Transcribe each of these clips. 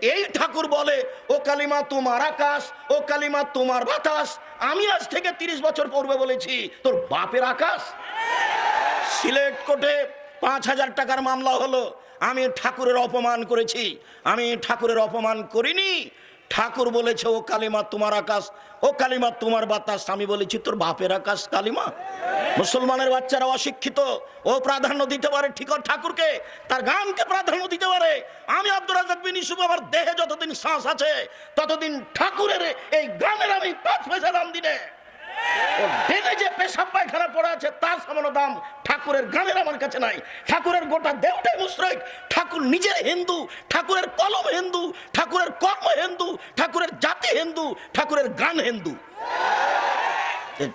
এই ঠাকুর বলে, ও কালিমা তোমার আকাশ, ও কালিমা তোমার বাতাস, আমি আজ থেকে তিরিশ বছর পূর্বে বলেছি, তোর বাপের আকাশ? সিলেট কোর্টে পাঁচ হাজার টাকার মামলা হলো। আমি ঠাকুরের অপমান করেছি। আমি ঠাকুরের অপমান করিনি। ঠাকুর বলেছে, ও কালিমা তোমার আকাশ, ও কালিমা তোমার বাতাস। আমি বলেছি, তোর বাপের আকাশ কালিমা? মুসলমানের বাচ্চারা অশিক্ষিত, ও প্রাধান্য দিতে পারে ঠিক ঠাকুরকে, তার গানকে প্রাধান্য দিতে পারে। আমি আব্দুল রাজাক বিন ইসুফ আমার দেহে যতদিন শ্বাস আছে, ততদিন ঠাকুরের এই গানের আমি পাঁচ দাম দিনে। ঠাকুরের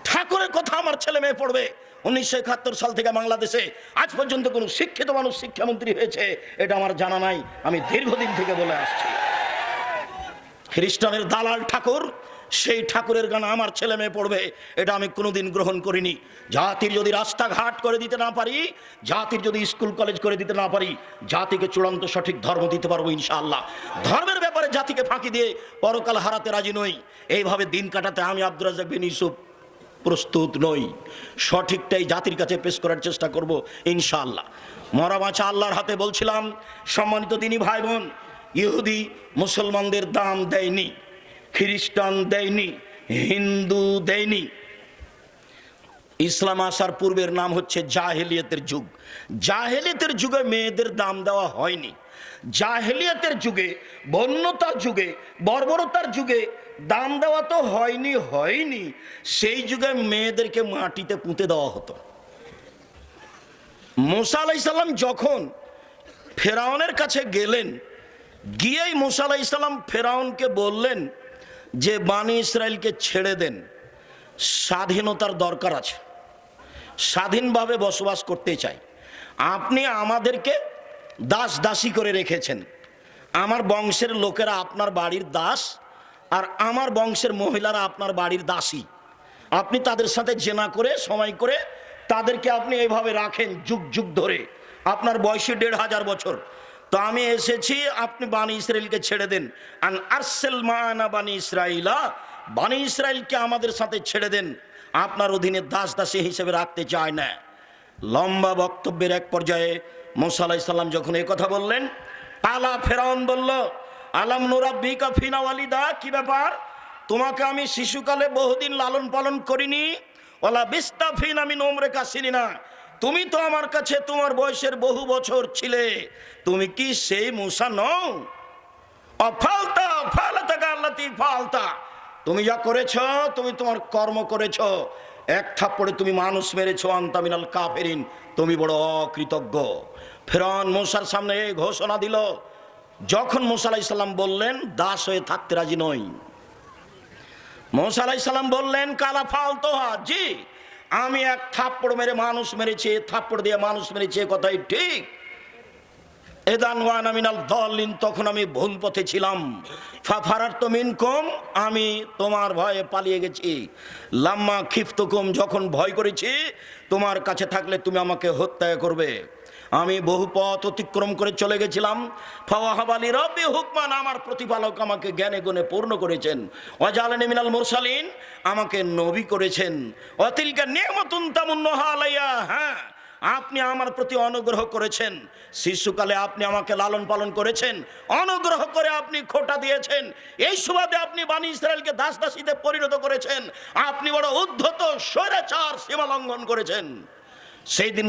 ঠাকুরের কথা আমার ছেলে মেয়ে পড়বে, উনিশশো একাত্তর সাল থেকে বাংলাদেশে। আজ পর্যন্ত কোনো শিক্ষিত মানুষ শিক্ষামন্ত্রী হয়েছে, এটা আমার জানা নাই। আমি দীর্ঘদিন থেকে বলে আসছি। খ্রিস্টানের দালাল ঠাকুর, সেই ঠাকুরের গান আমার ছেলে মেয়ে পড়বে, এটা আমি কোনোদিন গ্রহণ করিনি। জাতির যদি রাস্তাঘাট করে দিতে না পারি, জাতির যদি স্কুল কলেজ করে দিতে না পারি, জাতিকে চূড়ান্ত সঠিক ধর্ম দিতে পারব ইনশাআল্লাহ। ধর্মের ব্যাপারে জাতিকে ফাঁকি দিয়ে পরকাল হারাতে রাজি নই। এইভাবে দিন কাটাতে আমি আব্দুর রাজাক বিন ইউসুফ প্রস্তুত নই। সঠিকটাই জাতির কাছে পেশ করার চেষ্টা করব ইনশাআল্লাহ। মরা বাঁচা আল্লাহর হাতে বলছিলাম, সম্মানিত দিনী ভাই বোন ইহুদি মুসলমানদের দাম দেয়নি, খ্রিস্টান দেয়নি, হিন্দু দেয়নি। ইসলাম আসার পূর্বের নাম হচ্ছে জাহেলিয়তের যুগ। জাহেলিয়তের যুগে মেয়েদের দাম দেওয়া হয়নি। জাহেলিয়াতের যুগে বন্যতার যুগে, বর্বরতার যুগে দাম দেওয়া তো হয়নি হয়নি। সেই যুগে মেয়েদেরকে মাটিতে পুঁতে দেওয়া হতো। মুসা আলাইসাল্লাম যখন ফেরাউনের কাছে গেলেন গিয়েই মুসা আলাইসাল্লাম ফেরাউনকে বললেন যে বাণী ইসরায়েলকে ছেড়ে দেন। স্বাধীনতার দরকার আছে। স্বাধীনভাবে বসবাস করতে চাই। আপনি আমাদেরকে দাস দাসী করে রেখেছেন। আমার বংশের লোকেরা আপনার বাড়ির দাস আর আমার বংশের মহিলারা আপনার বাড়ির দাসী। আপনি তাদের সাথে জেনা করে, সময় করে তাদেরকে আপনি এইভাবে রাখেন যুগ যুগ ধরে। আপনার বয়সে দেড় হাজার বছর। তো আমি এসেছি, আপনি বাণী ইসরায়েলকে ছেড়ে দেন। আন আরসেল মানা বাণী ইসরাইলা বাণী ইসরায়েলকে আমাদের সাথে ছেড়ে দেন। আপনার অধীনে দাস দাসী হিসেবে রাখতে চায় না। লম্বা বক্তব্যের এক পর্যায়ে মোসা আলাইসাল্লাম যখন এই কথা বললেন, আলা ফেরাউন বলল, আলাম নুরাব্বিকা ফিনা ওয়ালিদা, কি ব্যাপার? তোমাকে আমি শিশুকালে বহুদিন লালন পালন করিনি। ওলা বিস্তা ফিন আমি নোমরে কাছিনি না তুমি তো আমার কাছে তোমার বয়সের বহু বছর ছিলে। তুমি কি সেই মুসা নও? অফালতা ফালতা গাল্লাতি ফালতা। তুমি যা করেছ, তুমি তোমার কর্ম করেছ। এক থাপ্পড়ে তুমি মানুষ মেরেছ আন্তামিনাল কাফেরিন। তুমি বড় অকৃতজ্ঞ। ফেরন মূসার সামনে এই ঘোষণা দিল, যখন মুসা আলাইসাল্লাম বললেন, দাস হয়ে থাকতে রাজি নই। মৌসা আলাইসাল্লাম বললেন, কালা ফালতো জি। আমি এক থাপ্পড় মেরে মানুষ মেরেছি, থাপ্পড় দিয়ে মানুষ মেরেছে কথাই ঠিক। এদান ওয়ান আমিনাল দলিন তখন আমি ভুল পথে ছিলাম। ফাফারার তো মিনকম, আমি তোমার ভয়ে পালিয়ে গেছি। লাম্মা খিফতকুম, যখন ভয় করেছি, তোমার কাছে থাকলে তুমি আমাকে হত্যা করবে। আমি বহু পথ অতিক্রম করে চলে গেছিলাম। ফাওয়াহাবালি রব্বি হুকমান আমার প্রতিপালক আমাকে জ্ঞানে গুণে পূর্ণ করেছেন। অজালানি মিনাল মুরসালিন আমাকে নবী করেছেন। অতিলকা নিয়মতুন তামুন্নহা আলাইয়া হ্যাঁ আপনি আমার প্রতি অনুগ্রহ করেছেন। শিশুকালে আপনি আমাকে লালন পালন করেছেন। অনুগ্রহ করে আপনি খোটা দিয়েছেন। এই সুবাদে আপনি বাণী ইসরায়েলকে দাস দাসীতে পরিণত করেছেন। আপনি বড় উদ্ধত, স্বৈরাচার সীমা লঙ্ঘন করেছেন। সেই দিন